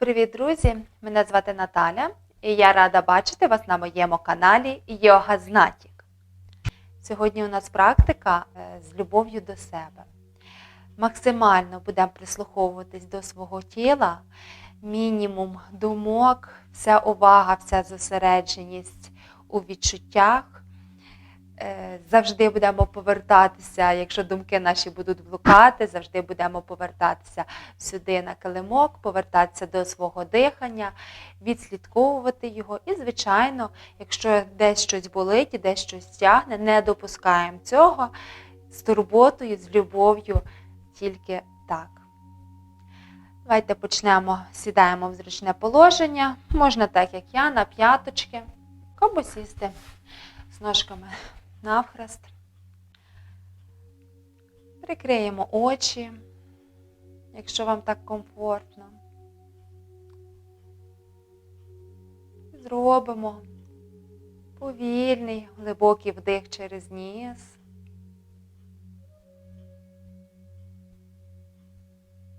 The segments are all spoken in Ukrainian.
Привіт, друзі! Мене звати Наталя, і я рада бачити вас на моєму каналі Йога Знатік. Сьогодні у нас практика е, з любов'ю до себе. Максимально будемо прислуховуватись до свого тіла, мінімум думок, вся увага, вся зосередженість у відчуттях. Е, Завжди будемо повертатися, якщо думки наші будуть блукати, завжди будемо повертатися сюди на килимок, повертатися до свого дихання, відслідковувати його. І, звичайно, якщо десь щось болить і десь щось тягне, не допускаємо цього з турботою, з любов'ю, тільки так. Давайте почнемо, сідаємо в зручне положення. Можна так, як я, на п'яточки, або сісти з ножками навхрест. Прикриємо очі, якщо вам так комфортно. Зробимо повільний, глибокий вдих через ніс.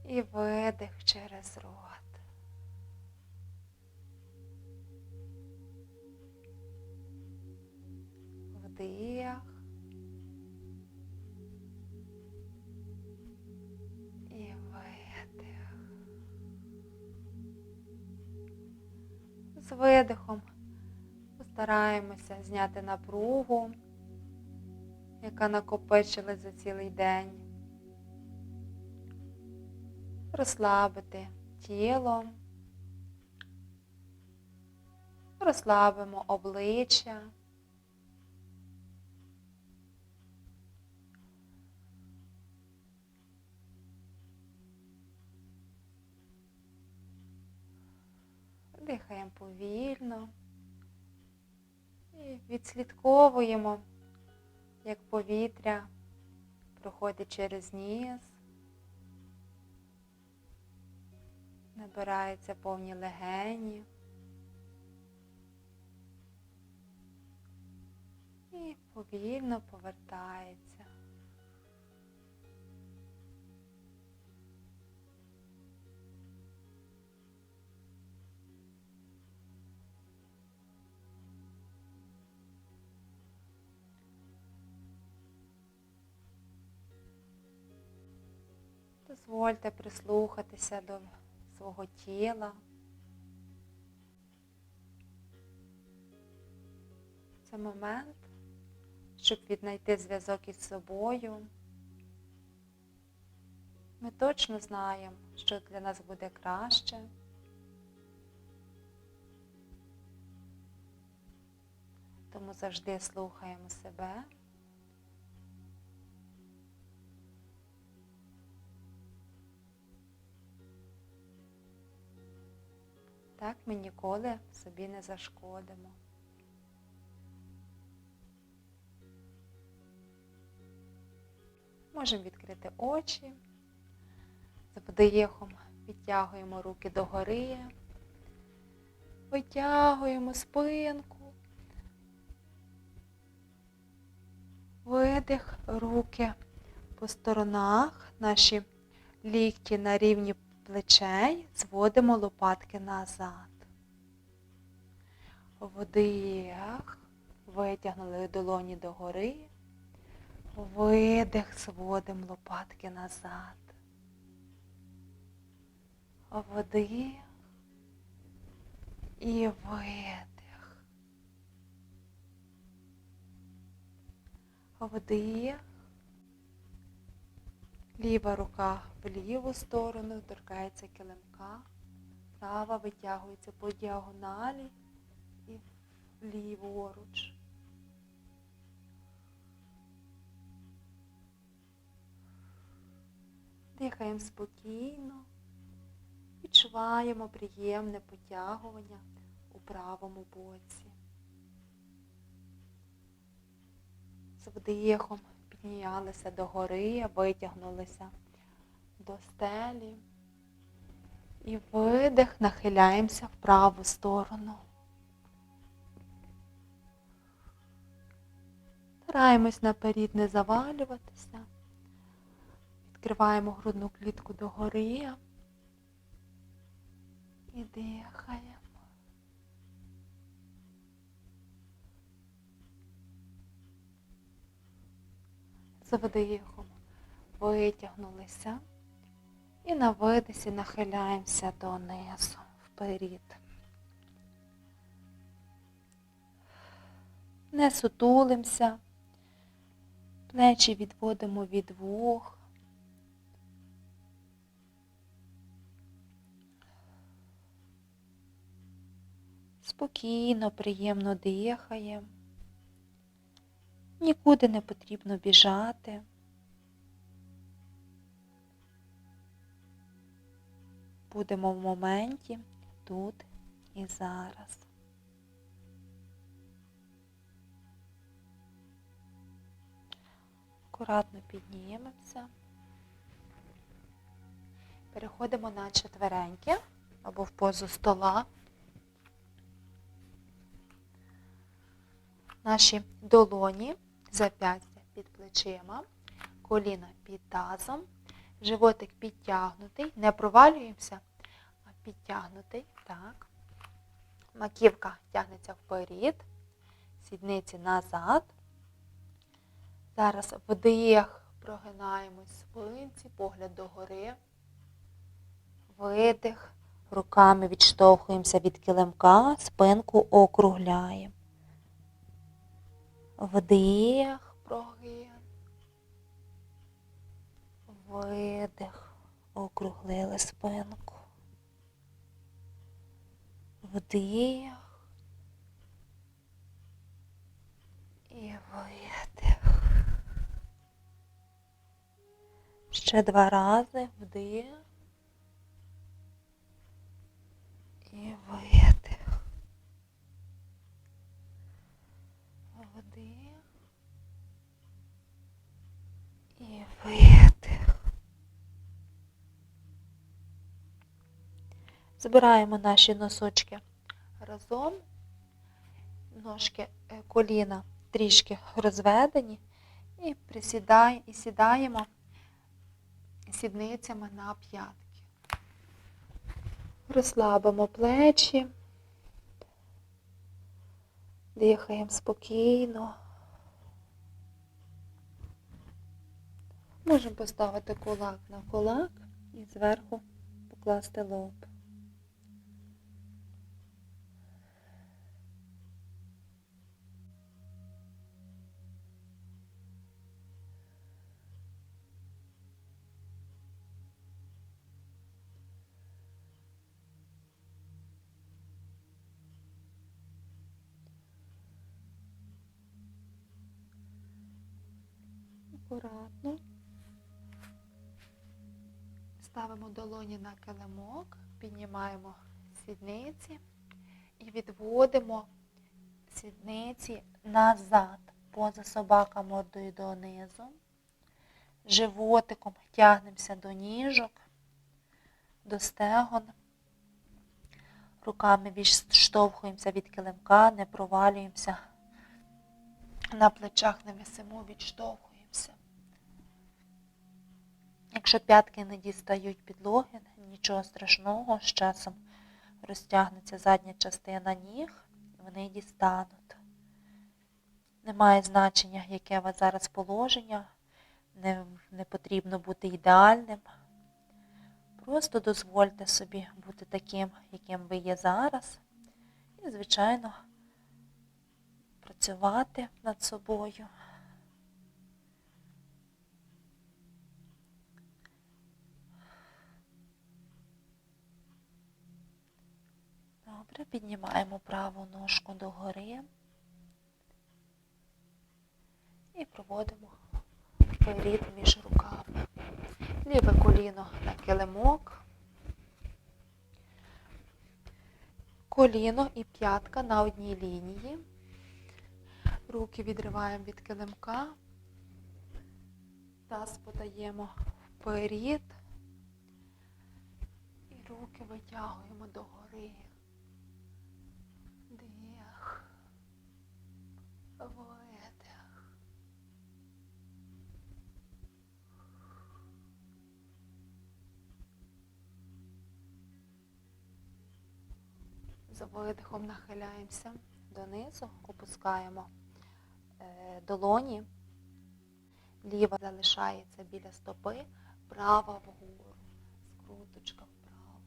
І видих через рот. Вдих. І видих. З видихом постараємося зняти напругу, яка накопичилась за цілий день. Розслабити тіло. Розслабимо обличчя. Повільно і відслідковуємо, як повітря проходить через ніс, набираються повні легені. І повільно повертається. Дозвольте прислухатися до свого тіла. Це момент, щоб віднайти зв'язок із собою. Ми точно знаємо, що для нас буде краще. Тому завжди слухаємо себе. Так ми ніколи собі не зашкодимо. Можемо відкрити очі, з вдихом підтягуємо руки догори, витягуємо спинку, видих, руки по сторонах, наші лікті на рівні плечей, зводимо лопатки назад. Вдих, витягнули долоні догори. Видих, зводимо лопатки назад. Вдих і видих. Вдих. Ліва рука в ліву сторону, торкається килимка. Права витягується по діагоналі і ліворуч. Дихаємо спокійно, відчуваємо приємне потягування у правому боці. З вдихом піднялися до гори, витягнулися до стелі. І видих, нахиляємося в праву сторону. Стараємось наперед не завалюватися. Відкриваємо грудну клітку догори. І дихаємо. З вдихом витягнулися і на видисі нахиляємося донизу, вперед. Не сутулимося, плечі відводимо від вух. Спокійно, приємно дихаємо. Нікуди не потрібно біжати. Будемо в моменті тут і зараз. Акуратно піднімемося. Переходимо на четвереньки або в позу стола. Наші долоні, зап'ястя під плечима, коліна під тазом, животик підтягнутий, не провалюємося, а підтягнутий. Так. Маківка тягнеться вперед, сідниці назад. Зараз вдих, прогинаємось спинці, погляд догори. Видих. Руками відштовхуємося від килимка, спинку округляємо. Вдих, прогин. Видих. Округлили спинку. Вдих. І видих. Ще два рази вдих. І видих. Вдих. І видих. Збираємо наші носочки разом. Ножки е, коліна трішки розведені. І сідаємо сідницями на п'ятки. Розслабимо плечі. Дихаємо спокійно. Можемо поставити кулак на кулак і зверху покласти лоб. Акуратно. Ставимо долоні на килимок, піднімаємо сідниці і відводимо сідниці назад, поза собака мордою донизу. Животиком тягнемося до ніжок, до стегон. Руками відштовхуємося від килимка, не провалюємося. На плечах не висимо, відштовхуємося. Якщо п'ятки не дістають підлоги, нічого страшного, з часом розтягнеться задня частина ніг, вони дістануть. Немає значення, яке у вас зараз положення, не, не потрібно бути ідеальним. Просто дозвольте собі бути таким, яким ви є зараз. І, звичайно, працювати над собою. Добре, піднімаємо праву ножку догори і проводимо вперед між руками. Ліве коліно на килимок, коліно і п'ятка на одній лінії. Руки відриваємо від килимка, таз подаємо вперед і руки витягуємо догори. З видихом нахиляємося донизу, опускаємо е, долоні. Ліва залишається біля стопи, права вгору. Скруточка вправо.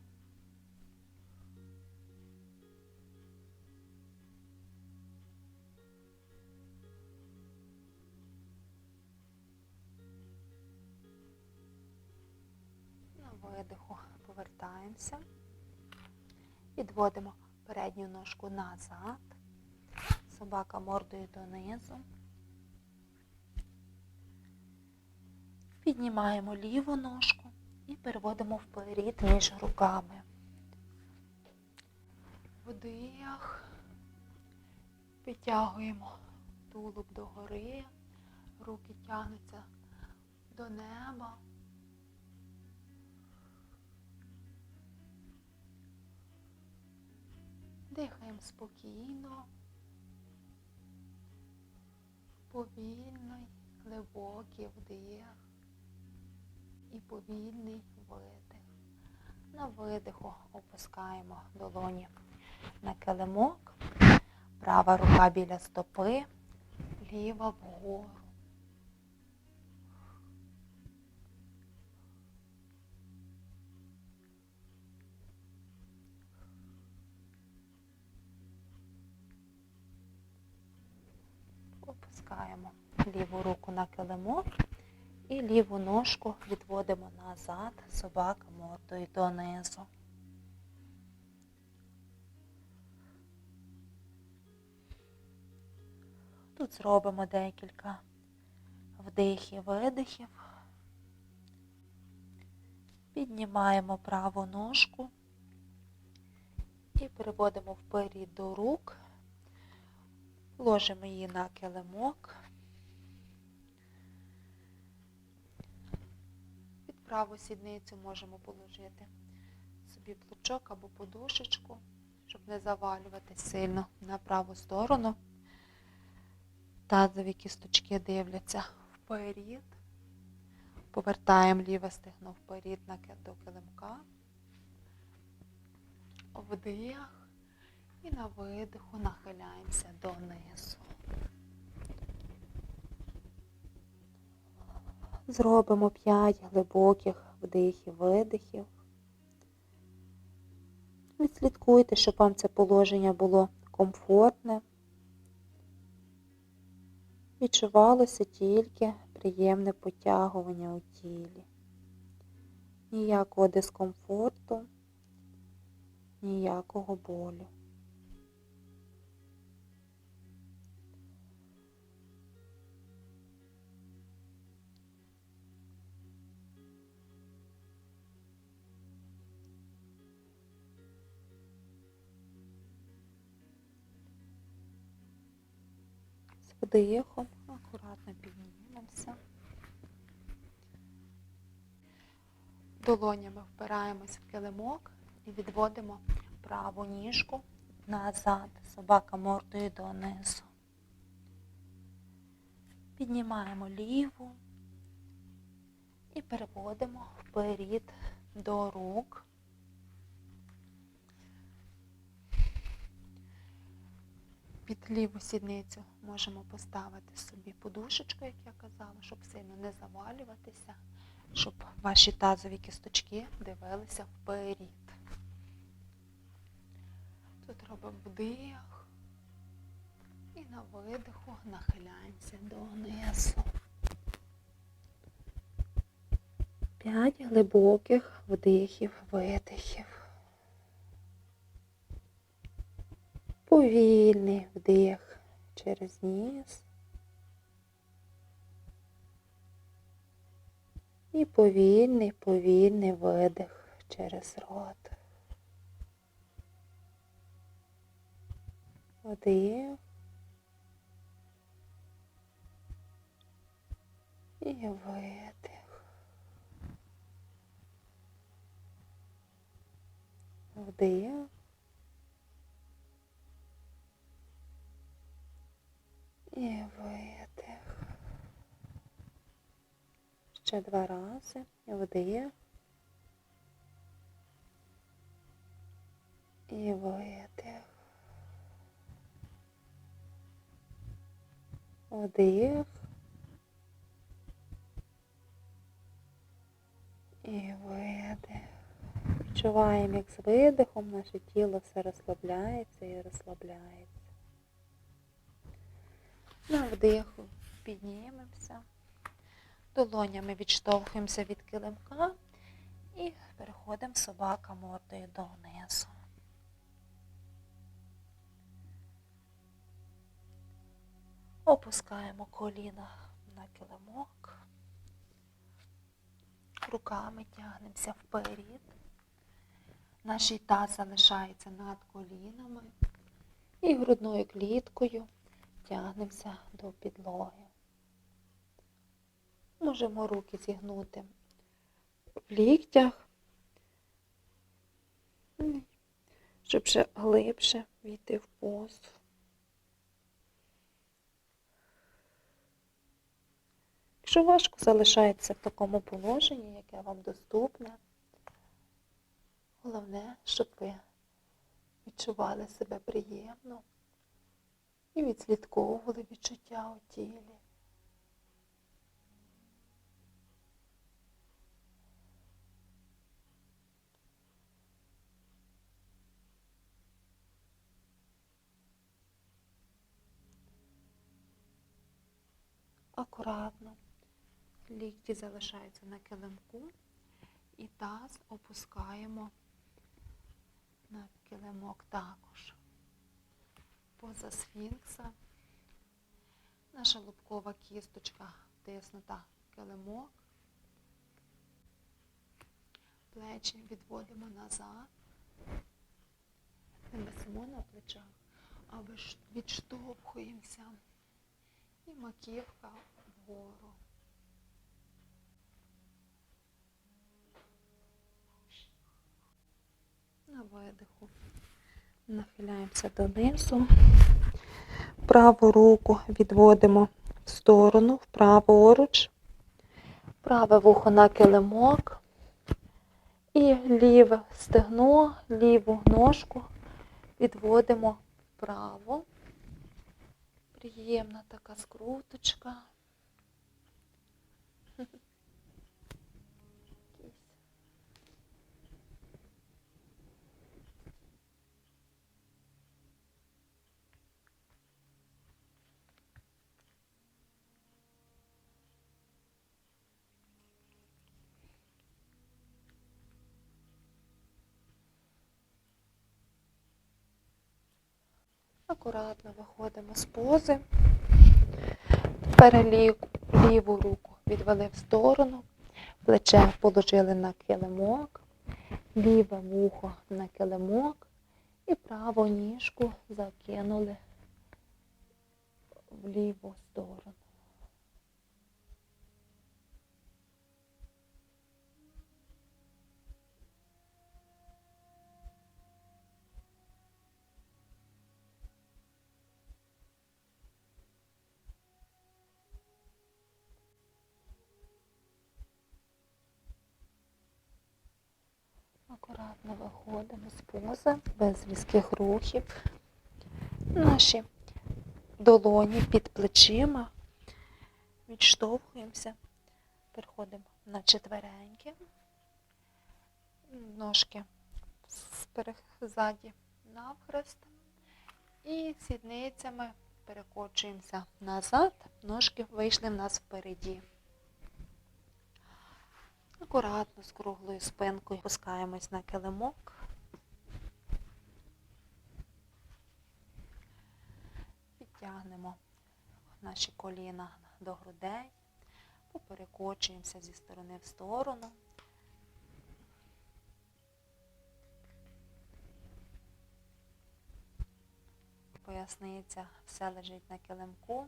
На видиху повертаємося. Підводимо передню ножку назад. Собака мордою донизу. Піднімаємо ліву ножку і переводимо вперед між руками. Вдих. Підтягуємо тулуб догори. Руки тягнуться до неба. Дихаємо спокійно, повільний, глибокий вдих і повільний видих. На видиху опускаємо долоні на килимок, права рука біля стопи, ліва вгору. Опускаємо ліву руку на килимок і ліву ножку відводимо назад, собака мордою донизу. Тут зробимо декілька вдихів-видихів. Піднімаємо праву ножку і переводимо вперед до рук. Ложимо її на килимок. Під праву сідницю можемо положити собі плечок або подушечку, щоб не завалювати сильно на праву сторону. Тазові кісточки дивляться вперед. Повертаємо ліве стегно вперед до килимка. Вдих. І на видиху нахиляємося донизу. Зробимо 5 глибоких вдихів-видихів. Відслідкуйте, щоб вам це положення було комфортне. Відчувалося тільки приємне потягування у тілі. Ніякого дискомфорту, ніякого болю. Вдихом акуратно піднімемося. Долонями впираємось в килимок і відводимо праву ніжку назад, собака мордою донизу. Піднімаємо ліву і переводимо вперед до рук. Під ліву сідницю можемо поставити собі подушечку, як я казала, щоб сильно не завалюватися, щоб ваші тазові кісточки дивилися вперед. Тут робимо вдих і на видиху нахиляємося донизу. П'ять глибоких вдихів, видихів. Повільний вдих через ніс. І повільний, повільний видих через рот. Вдих. І видих. Вдих. І видих. Ще два рази. Вдих. І видих. Вдих. І видих. Відчуваємо, як з видихом наше тіло все розслабляється і розслабляється. На вдиху піднімемося, долонями відштовхуємося від килимка і переходимо собака мордою донизу. Опускаємо коліна на килимок, руками тягнемося вперед. Наш таз залишається над колінами і грудною кліткою тягнемося до підлоги. Можемо руки зігнути в ліктях, щоб ще глибше війти в позу. Якщо важко залишається в такому положенні, яке вам доступне, головне, щоб ви відчували себе приємно і відслідковували відчуття у тілі. Акуратно. Лікті залишаються на килимку і таз опускаємо на килимок також. Поза сфінкса. Наша лобкова кісточка тиснута килимок. Плечі відводимо назад. Не висимо на плечах, а відштовхуємося. І маківка вгору. На видиху нахиляємося донизу. Праву руку відводимо в сторону, вправоруч. Праве вухо на килимок. І ліве стегно, ліву ножку відводимо вправо. Приємна така скруточка. Акуратно виходимо з пози. Тепер лі- ліву руку відвели в сторону, плече положили на килимок, ліве вухо на килимок і праву ніжку закинули в ліву сторону. Акуратно виходимо з пози, без різких рухів. Наші долоні під плечима. Відштовхуємося. Переходимо на четвереньки. Ножки ззаді навхрест. І сідницями перекочуємося назад. Ножки вийшли в нас впереді. Акуратно з круглою спинкою опускаємось на килимок. Підтягнемо наші коліна до грудей, поперекочуємося зі сторони в сторону. Поясниця все лежить на килимку.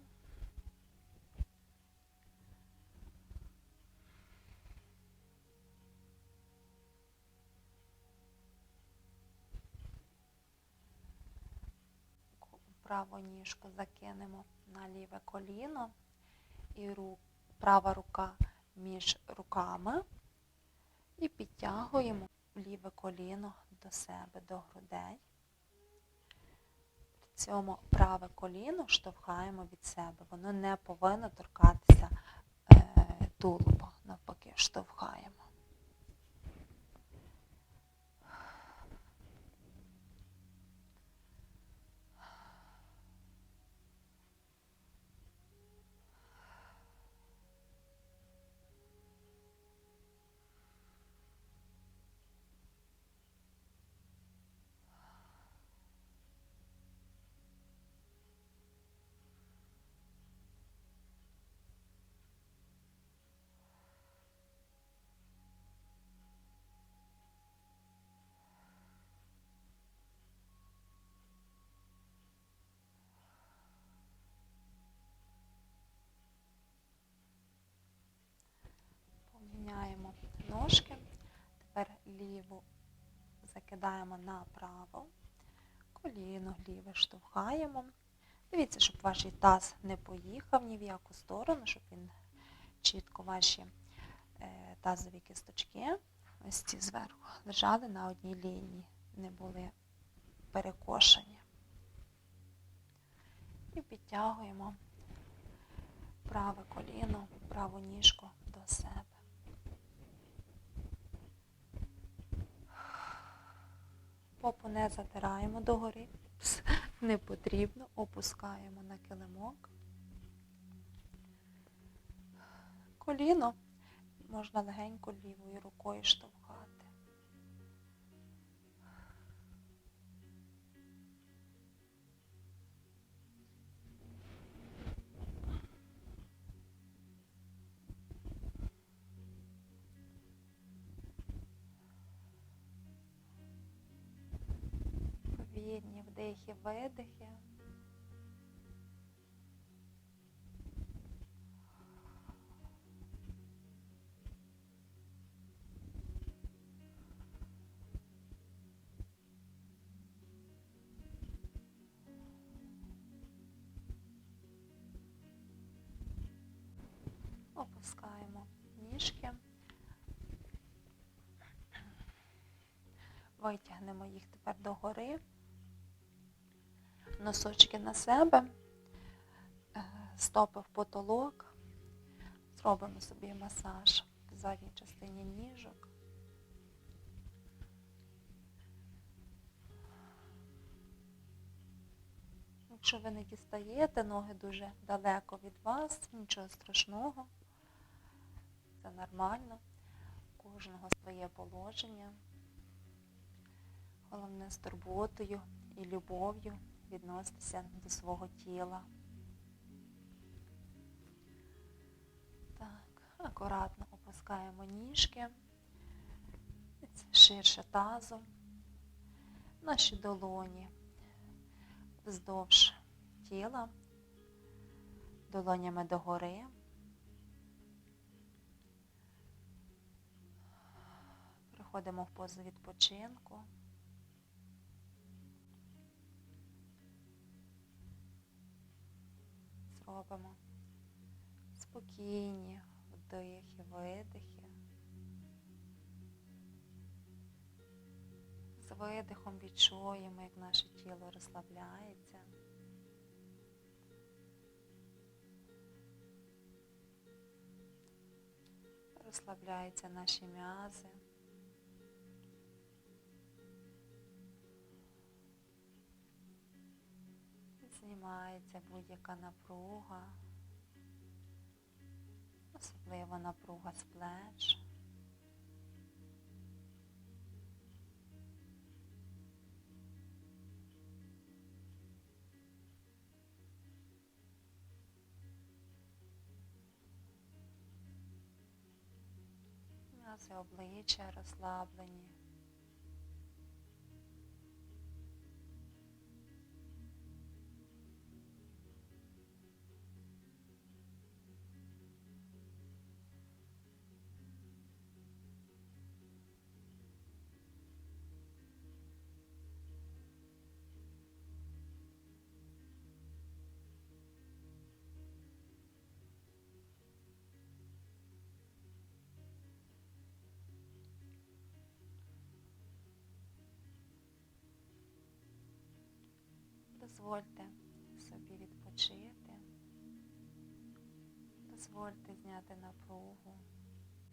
Праву ніжку закинемо на ліве коліно і ру, права рука між руками і підтягуємо ліве коліно до себе, до грудей. При цьому праве коліно штовхаємо від себе. Воно не повинно торкатися е, тулуба, навпаки, штовхаємо. Ліву закидаємо направо, коліно ліве штовхаємо. Дивіться, щоб ваш таз не поїхав ні в яку сторону, щоб він чітко ваші е, тазові кісточки, ось ці зверху, лежали на одній лінії, не були перекошені. І підтягуємо праве коліно, праву ніжку до себе. Попу не затираємо догори, не потрібно, опускаємо на килимок. Коліно можна легенько лівою рукою штовхати. Вдихи, видихи. Опускаємо ніжки. Витягнемо їх тепер догори. Носочки на себе, е, стопи в потолок. Зробимо собі масаж в задній частині ніжок. Якщо ви не дістаєте, ноги дуже далеко від вас, нічого страшного. Це нормально. Кожного своє положення. Головне з турботою і любов'ю відноситися до свого тіла. Так, акуратно опускаємо ніжки, ширше тазом, наші долоні вздовж тіла, долонями догори. Приходимо в позу відпочинку. Зробимо спокійні вдихи, видихи. З видихом відчуємо, як наше тіло розслабляється. Розслабляються наші м'язи. Знімається будь-яка напруга, особливо напруга з плеч. М'язи обличчя розслаблені. Дозвольте собі відпочити. Дозвольте зняти напругу,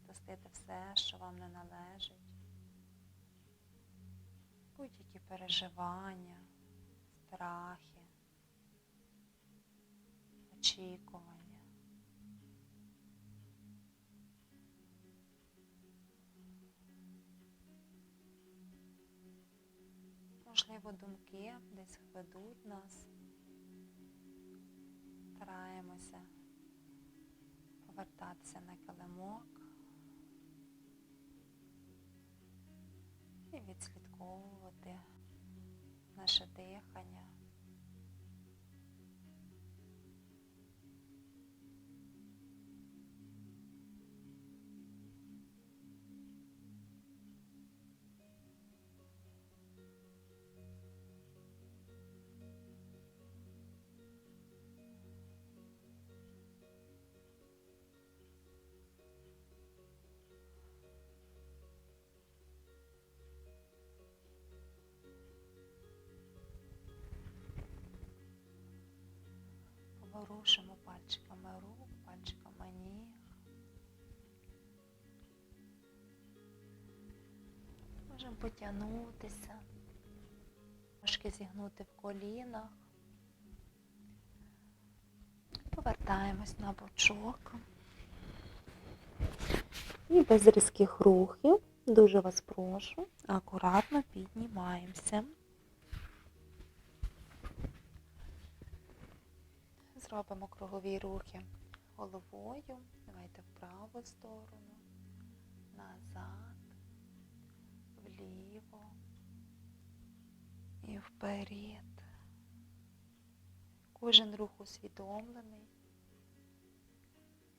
пустити все, що вам не належить. Будь-які переживання, страхи, очікування. Можливо, думки десь ведуть нас. Стараємося повертатися на килимок і відслідковувати наше дихання. Поворушимо пальчиками рук, пальчиками ніг. Можемо потягнутися, трошки зігнути в колінах. Повертаємось на бочок. І без різких рухів, дуже вас прошу, акуратно піднімаємося. Зробимо кругові рухи головою. Давайте в праву сторону, назад, вліво і вперед. Кожен рух усвідомлений.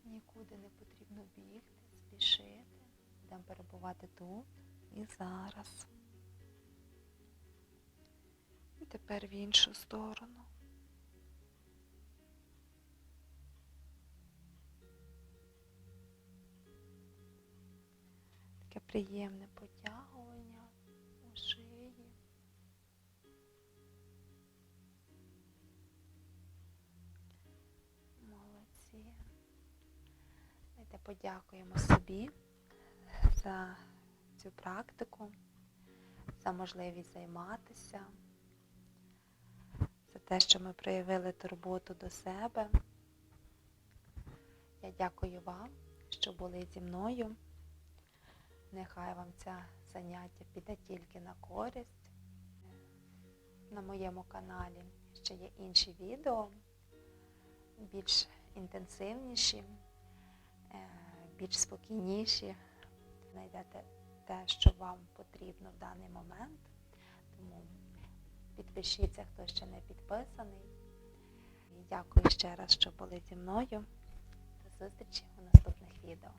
Нікуди не потрібно бігти, спішити. Будемо перебувати тут і зараз. І тепер в іншу сторону. Таке приємне потягування у шиї. Молодці. Давайте подякуємо собі за цю практику, за можливість займатися, за те, що ми проявили турботу до себе. Я дякую вам, що були зі мною. Нехай вам це заняття піде тільки на користь. На моєму каналі ще є інші відео, більш інтенсивніші, е, більш спокійніші. Знайдете те, що вам потрібно в даний момент. Тому підпишіться, хто ще не підписаний. Дякую ще раз, що були зі мною. До зустрічі у наступних відео.